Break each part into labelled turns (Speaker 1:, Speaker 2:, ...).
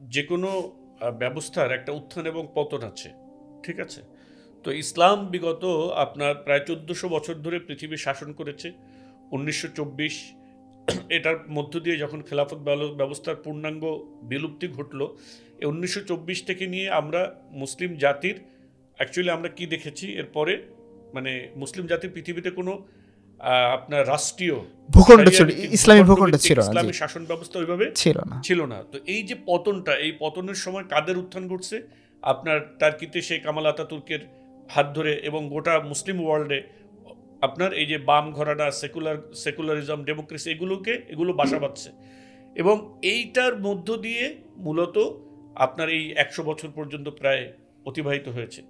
Speaker 1: যে কোনো ব্যবস্থার একটা উত্থান এবং পতন আছে, ঠিক আছে? তো ইসলাম বিগত আপনার প্রায় চোদ্দোশো বছর ধরে পৃথিবী শাসন করেছে। উনিশশো চব্বিশ এটার মধ্য দিয়ে যখন খেলাফত ব্যব- ব্যবস্থার পূর্ণাঙ্গ বিলুপ্তি ঘটলো এই উনিশশো থেকে নিয়ে আমরা মুসলিম জাতির অ্যাকচুয়ালি আমরা কি দেখেছি? এরপরে মানে মুসলিম জাতির পৃথিবীতে কোনো আপনার রাষ্ট্রীয়
Speaker 2: ভূখণ্ড ছিল ইসলামী
Speaker 1: ভূখণ্ড
Speaker 2: ভূখণ্ড ছিল না
Speaker 1: ইসলামী শাসন ব্যবস্থা ওইভাবে
Speaker 2: ছিল না।
Speaker 1: ছিল না। তো এই যে পতনটা এই পতনের সময় কাদের উত্থান ঘটছে? আপনার টার্কিতে সেই কামাল আতাতুর্কের হাত ধরে এবং গোটা মুসলিম ওয়ার্ল্ডে আপনার এই যে বাম ঘরানা সেকুলার সেকুলারিজম ডেমোক্রেসি এগুলোকে এগুলো বাসা বাঁধছে। এবং এইটার মধ্য দিয়ে মূলত আপনার এই একশো বছর পর্যন্ত প্রায় অতিবাহিত হয়েছে।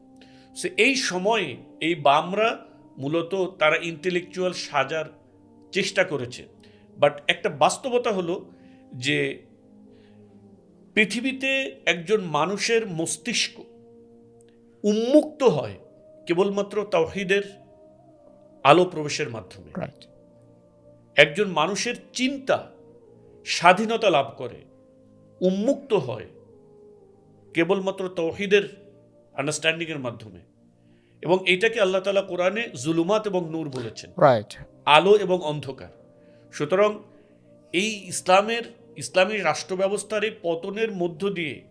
Speaker 1: সে এই সময়ে এই বামরা মূলত তারা ইন্টেলেকচুয়াল সাজার চেষ্টা করেছে। বাট একটা বাস্তবতা হলো যে পৃথিবীতে একজন মানুষের মস্তিষ্ক উন্মুক্ত হয় কেবলমাত্র তাওহিদের আলো প্রবেশের মাধ্যমে। একজন মানুষের চিন্তা স্বাধীনতা লাভ করে উন্মুক্ত হয় কেবলমাত্র তৌহিদের আন্ডারস্ট্যান্ডিংয়ের মাধ্যমে। এবং এইটাকে আল্লাহ তালা কোরআনে জুলুমাত এবং নূর বলেছেন।
Speaker 2: রাইট
Speaker 1: আলো এবং অন্ধকার। সুতরাং এই ইসলামের ইসলামী রাষ্ট্র ব্যবস্থার এই পতনের মধ্য দিয়ে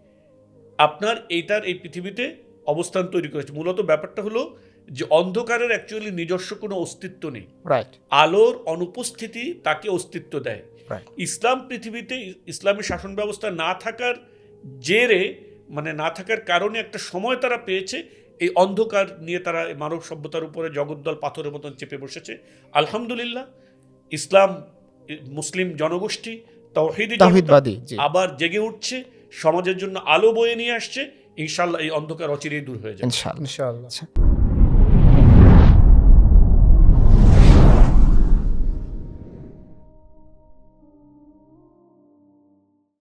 Speaker 1: আপনার এইটার এই পৃথিবীতে অবস্থান তৈরি করেছে। মূলত ব্যাপারটা হলো যে অন্ধকারের অ্যাকচুয়ালি নিজস্ব কোনো অস্তিত্ব নেই। আলোর অনুপস্থিতি তাকে অস্তিত্ব দেয়। ইসলাম পৃথিবীতে ইসলামী শাসন ব্যবস্থা না থাকার জেরে মানে না থাকার কারণে একটা সময় তারা পেয়েছে এই অন্ধকার নিয়ে তারা মানব সভ্যতার উপরে জগদ্দল পাথরের মতন চেপে বসেছে। আলহামদুলিল্লাহ ইসলাম মুসলিম জনগোষ্ঠী তৌহিদি
Speaker 2: তাহিদবাদী
Speaker 1: আবার জেগে উঠছে সমাজের জন্য আলো বয়ে নিয়ে আসছে। ইনশাল্লাহ এই অন্ধকার অচিরেই দূর হয়ে যাবে।
Speaker 2: ইনশাআল্লাহ।
Speaker 3: ইনশাআল্লাহ।
Speaker 2: আচ্ছা